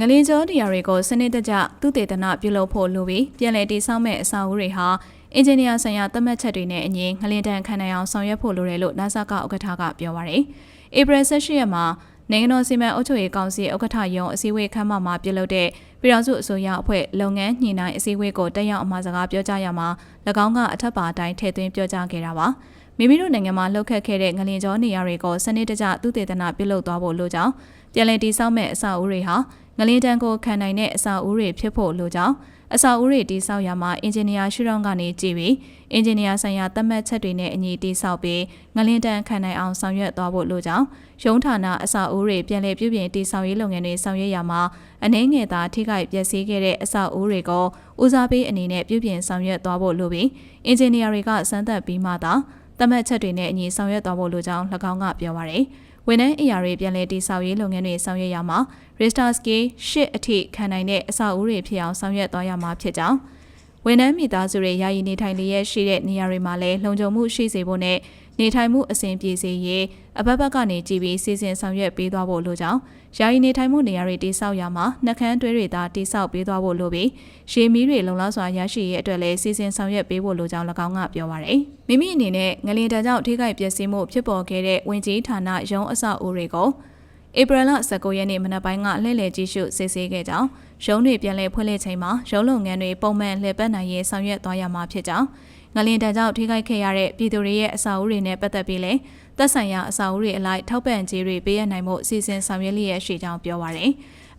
ငလင်းကျောနေရာတွေကိုစနစ်တကျသုတေသနပြုလုပ်ဖို့လိုပြီးပြည်လည်တည်ဆောက်မဲ့အဆောက်အဦတွေဟာအင်ဂျင်နီယာဆိုင်ရာသတ်မှတ်ချက်တွေနဲ့အညီငလင်းတန်ခံနိုင်အောင်ဆောင်ရွက်ဖို့လိုတယ်လို့ NASA ကဥက္ကဋ္ဌကပြောပါရယ်။ဧပြီ18ရက်မှာနိုင်ငံတော်စီမံအုပ်ချုပ်ရေးကောင်စီဥက္ကဋ္ဌယုံအစည်းအဝေးခန်းမမှာပြုလုပ်တဲ့ပြည်ထောင်စုအစိုးရအဖွဲ့လုပ်ငန်းညှိနှိုင်းအစည်းအဝေးကိုတက်ရောက်အမှာစကားပြောကြားရမှာ၎င်းကအထက်ပါအတိုင်းထည့်သွင်းပြောကြားခဲ့တာပါမိမိတို့နိုင်ငံမှာလှုပ်ခတ်ခဲ့တဲ့ငလင်ကျောနေရာတွေကိုစနစ်တကျသုတေသနပြုလုပ်သွားဖို့လိုကြောင်းပြည်လည်တည်ဆောက်မဲ့အဆောက်အဦတွေဟာ ငလင်တန်းကိုခံနိုင်တဲ့အဆောက်အဦတွေဖြစ်ဖို့လိုကြောင်းအဆောက်အဦတွေတည်ဆောက်ရမှာအင်ဂျင်နီယာရှုထောင့်ကနေကြည့်ပြီးအင်ဂျင်နီယာဆိုင်ရာသတ်မှတ်ချက်တွေနဲ့အညီတည်ဆောက်ပြီးငလင်တန်းခံနိုင်အောင်ဆောင်ရွက်သွားဖို့လိုကြောင်းရုံးဌာနအဆောက်အဦတွေပြန်လည်ပြုပြင်တည်ဆောက်ရေးလုပ်ငန်းတွေဆောင်ရွက်ရမှာအနှဲငယ်သာထိခိုက်ပျက်စီးခဲ့တဲ့အဆောက်အဦတွေကိုဦးစားပေးအနေနဲ့ပြုပြင်ဆောင်ရွက်သွားဖို့လိုပြီးအင်ဂျင်နီယာတွေကစမ်းသပ်ပြီးမှသာသတ်မှတ်ချက်တွေနဲ့အညီဆောင်ရွက်သွားဖို့လိုကြောင်း၎င်းကပြောပါရယ် ဝန်ထမ်းအရာတွေပြန်လည်တည်ဆောက်ရေးလုပ်ငန်းတွေဆောင်ရွက်ရမှာ Richter scale 8အထိခံနိုင်တဲ့အဆောက်အဦတွေဖြစ်အောင်ဆောင်ရွက်သွားရမှာဖြစ်ကြောင်း ဝန်ထမ်းမိသားစုတွေယာယီနေထိုင်လျက်ရှိတဲ့နေရာတွေမှာလည်းလုံခြုံမှုရှိစေဖို့နဲ့နေထိုင်မှုအဆင်ပြေစေရေးအဘက်ဘက်ကနေကြည်ပြီးစီစဉ်ဆောင်ရွက်ပေးသွားဖို့လိုကြောင်းယာယီနေထိုင်မှုနေရာတွေတိစောက်ရမှာနှက်ခမ်းတွဲတွေသာတိစောက်ပေးသွားဖို့လိုပြီးရှေမီးတွေလုံလောက်စွာရရှိရေးအတွက်လည်းစီစဉ်ဆောင်ရွက်ပေးဖို့လိုကြောင်း၎င်းကပြောပါရယ်မိမိအနေနဲ့ငလင်တန်းကြောင့်ထိခိုက်ပျက်စီးမှုဖြစ်ပေါ်ခဲ့တဲ့ဝင်ကြီးဌာနရုံးအဆောက်အဦတွေကိုဧပြီလ19ရက်နေ့မနက်ပိုင်းကလှည့်လည်ကြည့်ရှုစစ်ဆေးခဲ့ကြောင်းရုံးတွေပြန်လည်ဖွင့်လှစ်ချိန်မှာရုံးလုပ်ငန်းတွေပုံမှန်လှည့်ပတ်နိုင်ရေးဆောင်ရွက်သွားရမှာဖြစ်ကြောင်းငလင်တန်ကြောင့်ထိခိုက်ခဲ့ရတဲ့ပြည်သူတွေရဲ့အစာအုပ်တွေနဲ့ပတ်သက်ပြီးလည်းသက်ဆိုင်ရာအစာအုပ်တွေအလိုက်ထောက်ပံ့ကြေးတွေပေးရနိုင်မှုအစီအစဉ်ဆောင်ရွက်လျက်ရှိကြောင်းပြောပါရယ်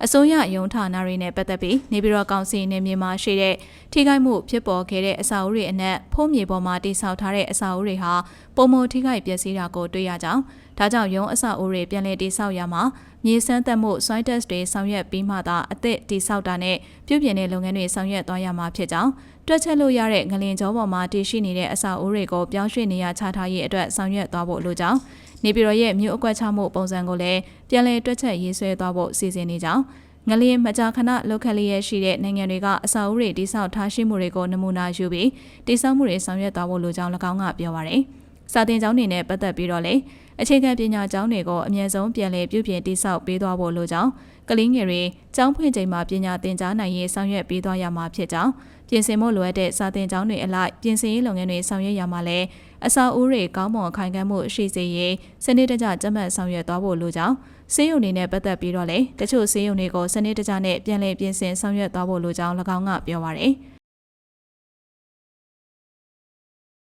အစိုးရယုံဌာနတွေနဲ့ပတ်သက်ပြီးနေပြည်တော်ကောင်စီနေမြေမှာရှိတဲ့ထိခိုက်မှုဖြစ်ပေါ်ခဲ့တဲ့အစာအုပ်တွေအနက်ဖုံးမြေပေါ်မှာတိစောက်ထားတဲ့အစာအုပ်တွေဟာပုံမထိခိုက်ပျက်စီးတာကိုတွေ့ရကြောင်းဒါကြောင့်ယုံအစာအုပ်တွေပြန်လည်တိစောက်ရမှာမြေစမ်းသပ်မှု soil test တွေဆောင်ရွက်ပြီးမှသာအသစ်တိစောက်တာနဲ့ပြုပြင်တဲ့လုပ်ငန်းတွေဆောင်ရွက်သွားရမှာဖြစ်ကြောင်းတွက်ချက်လို့ရတဲ့ငလင်ကျောပေါ်မှာတည်ရှိနေတဲ့အစာအိုးတွေကိုပြောင်းရွှေ့နေရချထားရေးအတွက်ဆောင်ရွက်သွားဖို့လိုကြောင်းနေပြည်တော်ရဲ့မြို့အကွက်ချမှုပုံစံကိုလည်းပြန်လည်တွက်ချက်ရေးဆွဲသွားဖို့စီစဉ်နေကြောင်းငလျင်မကြာခဏလောက်ခက်လျက်ရှိတဲ့နိုင်ငံတွေကအစာအုပ်တွေတိစောက်ထားရှိမှုတွေကိုနမူနာယူပြီးတိစောက်မှုတွေဆောင်ရွက်သွားဖို့လိုကြောင်း၎င်းကပြောပါရယ် စာတင်ကျောင်းတွေနဲ့ပတ်သက်ပြီးတော့လေအခြေခံပညာကျောင်းတွေကိုအမြဲဆုံးပြန်လည်ပြုပြင်တိစောက်ပေးသွားဖို့လိုကြောင်းကလေးငယ်တွေကျောင်းဖွင့်ချိန်မှာပညာသင်ကြားနိုင်ရေးဆောင်ရွက်ပေးသွားရမှာဖြစ်ကြောင်းပြင်ဆင်ဖို့လိုအပ်တဲ့စာသင်ကျောင်းတွေအလိုက်ပြင်ဆင်ရေးလုပ်ငန်းတွေဆောင်ရွက်ရမှာလဲအဆောက်အဦတွေကောင်းမွန်ခိုင်ခံ့မှုရှိစေရေးစနစ်တကျကြက်မှတ်ဆောင်ရွက်သွားဖို့လိုကြောင်းဆေးရုံတွေနဲ့ပတ်သက်ပြီးတော့လေတချို့ဆေးရုံတွေကိုစနစ်တကျနဲ့ပြန်လည်ပြင်ဆင်ဆောင်ရွက်သွားဖို့လိုကြောင်း၎င်းကပြောပါရယ်။